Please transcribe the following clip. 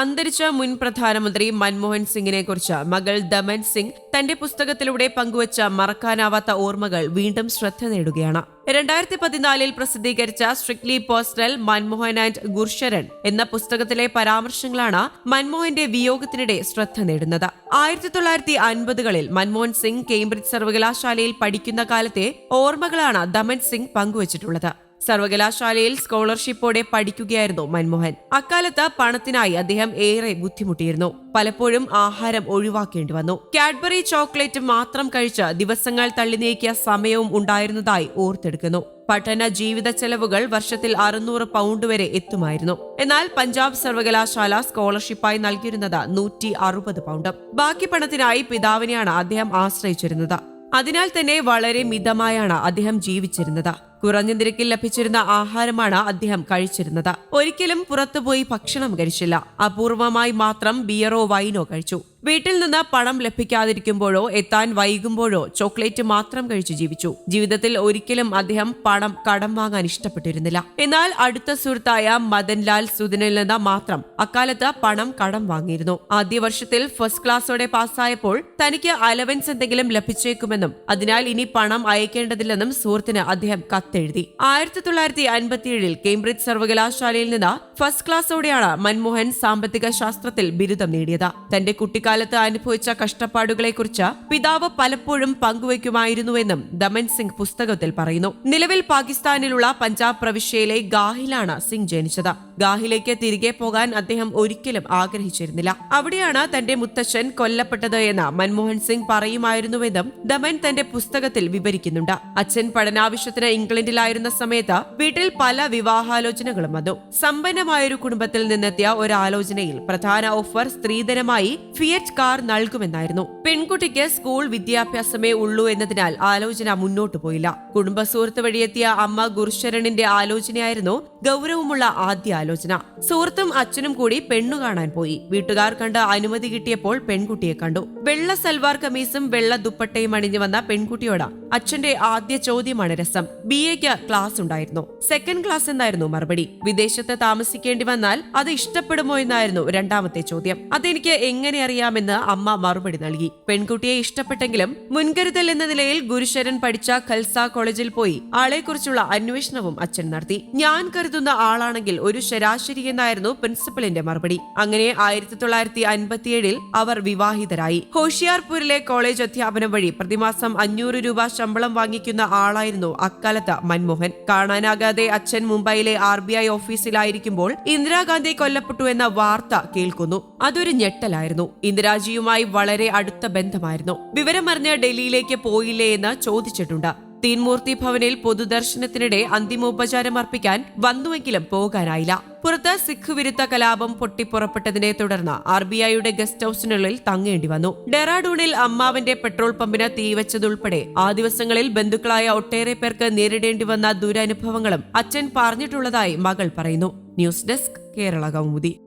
അന്തരിച്ച മുൻ പ്രധാനമന്ത്രി മൻമോഹൻ സിംഗിനെ കുറിച്ച് മകൾ ദമൻ സിംഗ് തന്റെ പുസ്തകത്തിലൂടെ പങ്കുവച്ച മറക്കാനാവാത്ത ഓർമ്മകൾ വീണ്ടും ശ്രദ്ധ നേടുകയാണ്. രണ്ടായിരത്തി പതിനാലിൽ പ്രസിദ്ധീകരിച്ച strictly personal Manmohan and Gursharan എന്ന പുസ്തകത്തിലെ പരാമർശങ്ങളാണ് മൻമോഹന്റെ വിയോഗത്തിനിടെ ശ്രദ്ധ നേടുന്നത്. ആയിരത്തി തൊള്ളായിരത്തി അൻപതുകളിൽ മൻമോഹൻ സിംഗ് കേംബ്രിഡ്ജ് സർവകലാശാലയിൽ പഠിക്കുന്ന കാലത്തെ ഓർമ്മകളാണ് ദമൻ സിംഗ് പങ്കുവച്ചിട്ടുള്ളത്. സർവകലാശാലയിൽ സ്കോളർഷിപ്പോടെ പഠിക്കുകയായിരുന്നു മൻമോഹൻ. അക്കാലത്ത് പണത്തിനായി അദ്ദേഹം ഏറെ ബുദ്ധിമുട്ടിയിരുന്നു. പലപ്പോഴും ആഹാരം ഒഴിവാക്കേണ്ടി വന്നു. കാഡ്ബറി ചോക്ലേറ്റ് മാത്രം കഴിച്ച് ദിവസങ്ങൾ തള്ളി നീക്കിയ സമയവും ഉണ്ടായിരുന്നതായി ഓർത്തെടുക്കുന്നു. പഠന ജീവിത ചെലവുകൾ വർഷത്തിൽ അറുന്നൂറ് പൗണ്ട് വരെ എത്തുമായിരുന്നു. എന്നാൽ പഞ്ചാബ് സർവകലാശാല സ്കോളർഷിപ്പായി നൽകിയിരുന്നത് നൂറ്റി അറുപത് പൗണ്ട്. ബാക്കി പണത്തിനായി പിതാവിനെയാണ് അദ്ദേഹം ആശ്രയിച്ചിരുന്നത്. അതിനാൽ തന്നെ വളരെ മിതമായാണ് അദ്ദേഹം ജീവിച്ചിരുന്നത്. കുറഞ്ഞ നിരക്കിൽ ലഭിച്ചിരുന്ന ആഹാരമാണ് അദ്ദേഹം കഴിച്ചിരുന്നത്. ഒരിക്കലും പുറത്തുപോയി ഭക്ഷണം കഴിച്ചില്ല. അപൂർവമായി മാത്രം ബിയറോ വൈനോ കഴിച്ചു. വീട്ടിൽ നിന്ന് പണം ലഭിക്കാതിരിക്കുമ്പോഴോ എത്താൻ വൈകുമ്പോഴോ ചോക്ലേറ്റ് മാത്രം കഴിച്ചു ജീവിച്ചു. ജീവിതത്തിൽ ഒരിക്കലും അദ്ദേഹം പണം കടം വാങ്ങാൻ ഇഷ്ടപ്പെട്ടിരുന്നില്ല. എന്നാൽ അടുത്ത സുഹൃത്തായ മദൻലാൽ സുദിനിൽ നിന്ന് മാത്രം അക്കാലത്ത് പണം കടം വാങ്ങിയിരുന്നു. ആദ്യ വർഷത്തിൽ ഫസ്റ്റ് ക്ലാസ്സോടെ പാസ്സായപ്പോൾ തനിക്ക് അലവൻസ് എന്തെങ്കിലും ലഭിച്ചേക്കുമെന്നും അതിനാൽ ഇനി പണം അയക്കേണ്ടതില്ലെന്നും സുഹൃത്തിന് അദ്ദേഹം കത്തെഴുതി. ആയിരത്തി തൊള്ളായിരത്തി അൻപത്തിയേഴിൽ കേംബ്രിഡ്ജ് സർവകലാശാലയിൽ നിന്ന് ഫസ്റ്റ് ക്ലാസ്സോടെയാണ് മൻമോഹൻ സാമ്പത്തിക ശാസ്ത്രത്തിൽ ബിരുദം നേടിയത്. തന്റെ കുട്ടിക്കാലത്ത് അനുഭവിച്ച കഷ്ടപ്പാടുകളെക്കുറിച്ച് പിതാവ് പലപ്പോഴും പങ്കുവയ്ക്കുമായിരുന്നുവെന്നും ദമൻ സിംഗ് പുസ്തകത്തിൽ പറയുന്നു. നിലവിൽ പാകിസ്ഥാനിലുള്ള പഞ്ചാബ് പ്രവിശ്യയിലെ ഗാഹിലാണ് സിംഗ് ജനിച്ചത്. ഗാഹിലേക്ക് തിരികെ പോകാൻ അദ്ദേഹം ഒരിക്കലും ആഗ്രഹിച്ചിരുന്നില്ല. അവിടെയാണ് തന്റെ മുത്തച്ഛൻ കൊല്ലപ്പെട്ടത് എന്ന് മൻമോഹൻ സിംഗ് പറയുമായിരുന്നുവെന്നും ദമൻ തന്റെ പുസ്തകത്തിൽ വിവരിക്കുന്നുണ്ട്. അച്ഛൻ പഠനാവശ്യത്തിന് ഇംഗ്ലണ്ടിലായിരുന്ന സമയത്ത് വീട്ടിൽ പല വിവാഹാലോചനകളും വന്നു. സമ്പന്നമായൊരു കുടുംബത്തിൽ നിന്നെത്തിയ ഒരാലോചനയിൽ പ്രധാന ഓഫർ സ്ത്രീധനമായി ഫിയറ്റ് കാർ നൽകുമെന്നായിരുന്നു. പെൺകുട്ടിക്ക് സ്കൂൾ വിദ്യാഭ്യാസമേ ഉള്ളൂ എന്നതിനാൽ ആലോചന മുന്നോട്ടു പോയില്ല. കുടുംബ സുഹൃത്ത് വഴിയെത്തിയ അമ്മ ഗുരുശരണിന്റെ ആലോചനയായിരുന്നു ഗൗരവമുള്ള ആദ്യ ആലോചന. സുഹൃത്തും അച്ഛനും കൂടി പെണ്ണു കാണാൻ പോയി. വീട്ടുകാർ കണ്ട് അനുമതി കിട്ടിയപ്പോൾ പെൺകുട്ടിയെ കണ്ടു. വെള്ള സൽവാർ കമീസും വെള്ള ദുപ്പട്ടയും അണിഞ്ഞു വന്ന പെൺകുട്ടിയോട് അച്ഛന്റെ ആദ്യ ചോദ്യമാണ് രസം. ബി എക്ക് ക്ലാസ് ഉണ്ടായിരുന്നു. സെക്കൻഡ് ക്ലാസ് എന്നായിരുന്നു മറുപടി. വിദേശത്ത് താമസിക്കേണ്ടി വന്നാൽ അത് ഇഷ്ടപ്പെടുമോ എന്നായിരുന്നു രണ്ടാമത്തെ ചോദ്യം. അതെനിക്ക് എങ്ങനെ അറിയാമെന്ന് അമ്മ മറുപടി നൽകി. പെൺകുട്ടിയെ ഇഷ്ടപ്പെട്ടെങ്കിലും മുൻകരുതൽ എന്ന നിലയിൽ ഗുരുശരൻ പഠിച്ച ഖൽസ കോളേജിൽ പോയി ആളെക്കുറിച്ചുള്ള അന്വേഷണവും അച്ഛൻ നടത്തി. ഞാൻ കരുതുന്ന ആളാണെങ്കിൽ ഒരു ശരാശരി എന്നായിരുന്നു പ്രിൻസിപ്പലിന്റെ മറുപടി. അങ്ങനെ ആയിരത്തി തൊള്ളായിരത്തി അൻപത്തിയേഴിൽ അവർ വിവാഹിതരായി. ഹോഷിയാർപൂരിലെ കോളേജ് അധ്യാപനം വഴി പ്രതിമാസം അഞ്ഞൂറ് രൂപ ശമ്പളം വാങ്ങിക്കുന്ന ആളായിരുന്നു അക്കാലത്ത് മൻമോഹൻ. കാണാനാകാതെ അച്ഛൻ മുംബൈയിലെ ആർ ബി ഐ ഓഫീസിലായിരിക്കുമ്പോൾ ഇന്ദിരാഗാന്ധി കൊല്ലപ്പെട്ടു എന്ന വാർത്ത കേൾക്കുന്നു. അതൊരു ഞെട്ടലായിരുന്നു. ഇന്ദിരാജിയുമായി വളരെ അടുത്ത ബന്ധമായിരുന്നു. വിവരമറിഞ്ഞ് ഡൽഹിയിലേക്ക് പോയില്ലേ എന്ന് ചോദിച്ചിട്ടുണ്ട്. തീൻമൂർത്തി ഭവനിൽ പൊതുദർശനത്തിനിടെ അന്തിമോപചാരം അർപ്പിക്കാൻ വന്നുവെങ്കിലും പോകാനായില്ല. പുറത്ത് സിഖ് വിരുദ്ധ കലാപം പൊട്ടിപ്പുറപ്പെട്ടതിനെ തുടർന്ന് ആർ ബി ഐയുടെ ഗസ്റ്റ് ഹൌസിനുള്ളിൽ തങ്ങേണ്ടി വന്നു. ഡെറാഡൂണിൽ അമ്മാവിന്റെ പെട്രോൾ പമ്പിന് തീവച്ചതുൾപ്പെടെ ആ ദിവസങ്ങളിൽ ബന്ധുക്കളായ ഒട്ടേറെ പേർക്ക് നേരിടേണ്ടി വന്ന ദുരനുഭവങ്ങളും അച്ഛൻ പറഞ്ഞിട്ടുള്ളതായി മകൾ പറയുന്നു. News desk Kerala Kaumudi.